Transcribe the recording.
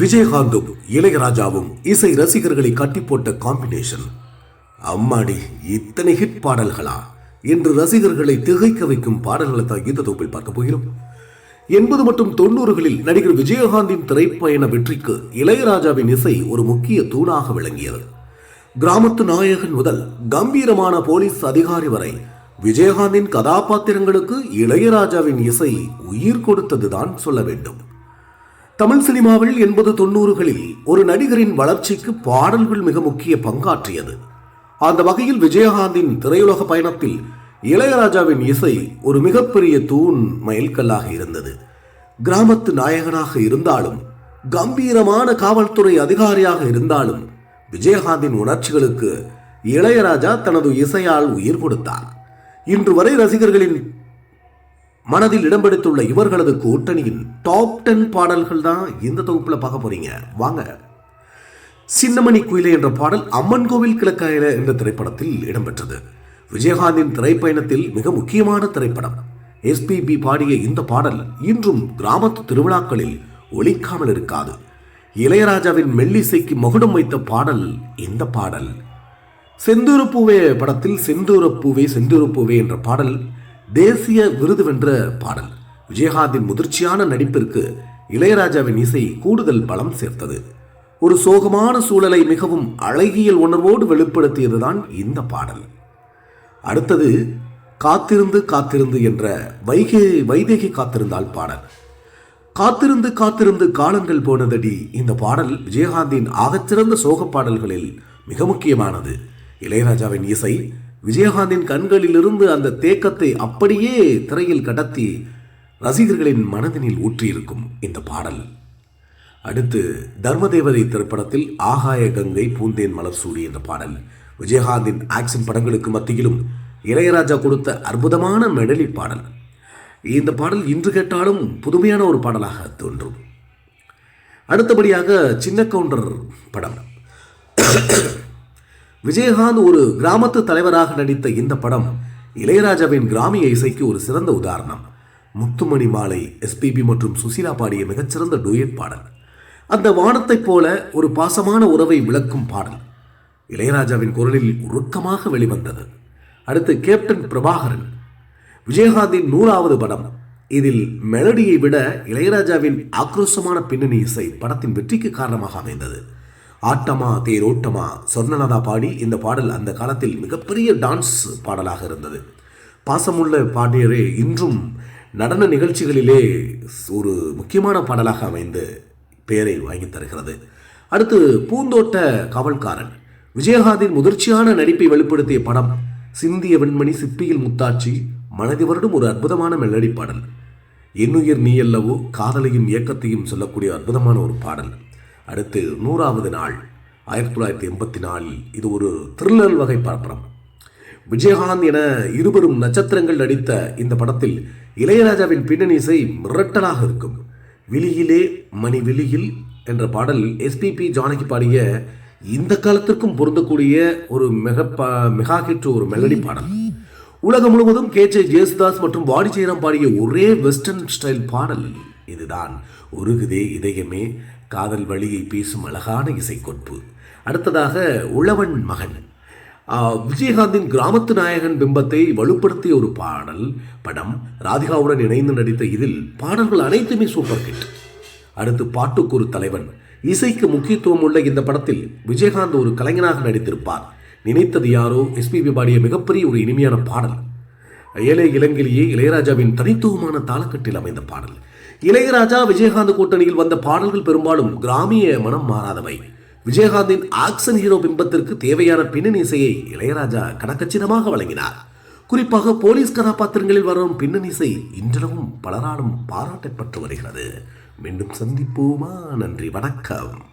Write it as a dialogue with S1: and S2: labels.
S1: விஜயகாந்தும் இளையராஜாவும் இசை ரசிகர்களை கட்டி போட்ட காம்பினேஷன் அம்மாடி இத்தனை ஹிட் பாடல்களா? என்று ரசிகர்களை திகைக்க வைக்கும் பாடல்களை தான் இந்த தொகுப்பில் பார்க்க போகிறோம். எண்பது மற்றும் தொண்ணூறுகளில் நடிகர் விஜயகாந்தின் திரைப்பயண வெற்றிக்கு இளையராஜாவின் இசை ஒரு முக்கிய தூணாக விளங்கியது. கிராமத்து நாயகன் முதல் கம்பீரமான போலீஸ் அதிகாரி வரை விஜயகாந்தின் கதாபாத்திரங்களுக்கு இளையராஜாவின் இசை உயிர் கொடுத்ததுதான் சொல்ல வேண்டும். தமிழ் சினிமாவில் எண்பது தொண்ணூறுகளில் ஒரு நடிகரின் வளர்ச்சிக்கு பாடல்கள் மிக முக்கிய பங்காற்றியது. அந்த வகையில் விஜயகாந்தின் திரையுலக பயணத்தில் இளையராஜாவின் இசை ஒரு மிகப்பெரிய தூண் மைல்கல்லாக இருந்தது. கிராமத்து நாயகனாக இருந்தாலும் கம்பீரமான காவல்துறை அதிகாரியாக இருந்தாலும் விஜயகாந்தின் உணர்ச்சிகளுக்கு இளையராஜா தனது இசையால் உயிர் கொடுத்தார். இன்று வரை ரசிகர்களின் மனதில் இடம்பெடுத்துள்ள இவர்களது கூட்டணியின் டாப் டென் பாடல்கள் தான் இந்த தொகுப்பில் பார்க்க போறீங்க. வாங்க. சின்னமணி குயிலை என்ற பாடல் அம்மன் கோவில் கிழக்காயில என்ற திரைப்படத்தில் இடம்பெற்றது. விஜயகாந்தின் திரைப்பயணத்தில் மிக முக்கியமான திரைப்படம். எஸ்பிபி பாடிய இந்த பாடல் இன்றும் கிராமத்து திருவிழாக்களில் ஒழிக்காமல் இருக்காது. இளையராஜாவின் மெல்லிசைக்கு மகுடம் வைத்த பாடல் இந்த பாடல். செந்தூரப்பூவே படத்தில் செந்தூரப்பூவே செந்தூரப்பூவே என்ற பாடல் தேசிய விருது வென்ற பாடல். விஜயகாந்தின் முதிர்ச்சியான நடிப்பிற்கு இளையராஜாவின் இசை கூடுதல் பலம் சேர்த்தது. ஒரு சோகமான சூழலை மிகவும் அழகியல் உணர்வோடு வெளிப்படுத்தியதுதான் இந்த பாடல். அடுத்தது காத்திருந்து காத்திருந்து என்ற வைகை வைதேகி காத்திருந்தால் பாடல். காத்திருந்து காத்திருந்து காலங்கள் போனதடி இந்த பாடல் விஜயகாந்தின் ஆகச்சிறந்த சோக பாடல்களில் மிக முக்கியமானது. இளையராஜாவின் இசை விஜயகாந்தின் கண்களிலிருந்து அந்த தேக்கத்தை அப்படியே திரையில் கடத்தி ரசிகர்களின் மனதினில் ஊற்றியிருக்கும் இந்த பாடல். அடுத்து தர்மதேவதை திரைப்படத்தில் ஆகாய கங்கை பூந்தேன் மலர் சூடி என்ற பாடல். விஜயகாந்தின் ஆக்ஷன் படங்களுக்கு மத்தியிலும் இளையராஜா கொடுத்த அற்புதமான மெடலி பாடல். இந்த பாடல் இன்று கேட்டாலும் புதுமையான ஒரு பாடலாக தோன்றும். அடுத்தபடியாக சின்ன கவுண்டர் படம். விஜயகாந்த் ஒரு கிராமத்து தலைவராக நடித்த இந்த படம் இளையராஜாவின் கிராமிய இசைக்கு ஒரு சிறந்த உதாரணம். முத்துமணி மாலை எஸ்பிபி மற்றும் சுசீலா பாடிய மிகச்சிறந்த டூயட் பாடல். அந்த வானத்தைப் போல ஒரு பாசமான உறவை விளக்கும் பாடல். இளையராஜாவின் குரலில் உருக்கமாக வெளிவந்தது. அடுத்து கேப்டன் பிரபாகரன். விஜயகாந்தின் நூறாவது படம். இதில் மெலடியை விட இளையராஜாவின் ஆக்ரோஷமான பின்னணி இசை படத்தின் வெற்றிக்கு காரணமாக அமைந்தது. ஆட்டமா தேரோட்டமா சொர்ணநாதா பாடி இந்த பாடல் அந்த காலத்தில் மிகப்பெரிய டான்ஸ் பாடலாக இருந்தது. பாசமுள்ள பாண்டியரே இன்றும் நடன நிகழ்ச்சிகளிலே ஒரு முக்கியமான பாடலாக அமைந்து பெயரை வாங்கித் தருகிறது. அடுத்து பூந்தோட்ட காவல்காரன். விஜயகாந்தின் முதிர்ச்சியான நடிப்பை வெளிப்படுத்திய படம் சிந்திய வெண்மணி சிப்பியில் முத்தாட்சி மனதி வருடம் ஒரு அற்புதமான மெல்லடி பாடல். என்னுயிர் நீ அல்லவோ காதலையும் இயக்கத்தையும் சொல்லக்கூடிய அற்புதமான ஒரு பாடல். அடுத்து நூறாவது நாள். ஆயிரத்தி தொள்ளாயிரத்தி எண்பத்தி நாலில் இது ஒரு த்ரில்லர் வகை படம் விஜயகாந்த் என இருவரும் நட்சத்திரங்கள் நடித்த இந்த படத்தில் இளையராஜாவின் பின்னணி இசை மிரட்டலாக இருக்கும். விழியிலே மணி விழியில் என்ற பாடல் எஸ்பிபி ஜானகி பாடிய இந்த காலத்திற்கும் பொருந்தக்கூடிய ஒரு மெக மெகா ஹிட் ஒரு மெலடி பாடல். உலகம் முழுவதும் கே ஜே ஜேசுதாஸ் மற்றும் வாடிச்சேரம் பாடிய ஒரே வெஸ்டர்ன் ஸ்டைல் பாடல் இதுதான். உருகுதே இதயமே காதல் வழியை பேசும் அழகான இசைக்கொற்பு. அடுத்ததாக உழவன் மகன். விஜயகாந்தின் கிராமத்து நாயகன் பிம்பத்தை வலுப்படுத்திய ஒரு பாடல் படம் ராதிகாவுடன் இணைந்து நடித்த இதில் பாடல்கள் அனைத்துமே சூப்பர் ஹிட் அடுத்து பாட்டுக்கு ஒரு தலைவன். இசைக்கு முக்கியத்துவம் உள்ள இந்த படத்தில் விஜயகாந்த் ஒரு கலைஞனாக நடித்திருப்பார். நினைத்தது யாரோ? எஸ்பிபி பாடிய மிகப்பெரிய ஒரு இனிமையான பாடல். ஏழை இளங்கிலேயே இளையராஜாவின் தனித்துவமான தாளக்கட்டில் அமைந்த பாடல். இளையராஜா விஜயகாந்த் கூட்டணியில் வந்த பாடல்கள் பெரும்பாலும் கிராமிய மனம் மாறாதவை. விஜயகாந்தின் ஆக்சன் ஹீரோ பிம்பத்திற்கு தேவையான பின்னணி இசையை இளையராஜா கணக்கச்சிதமாக வழங்கினார். குறிப்பாக போலீஸ் கதாபாத்திரங்களில் வரும் பின்னணி இசை இன்றளவும் பலராலும் பாராட்டப்பட்டு வருகிறது. மீண்டும் சந்திப்போமா? நன்றி வணக்கம்.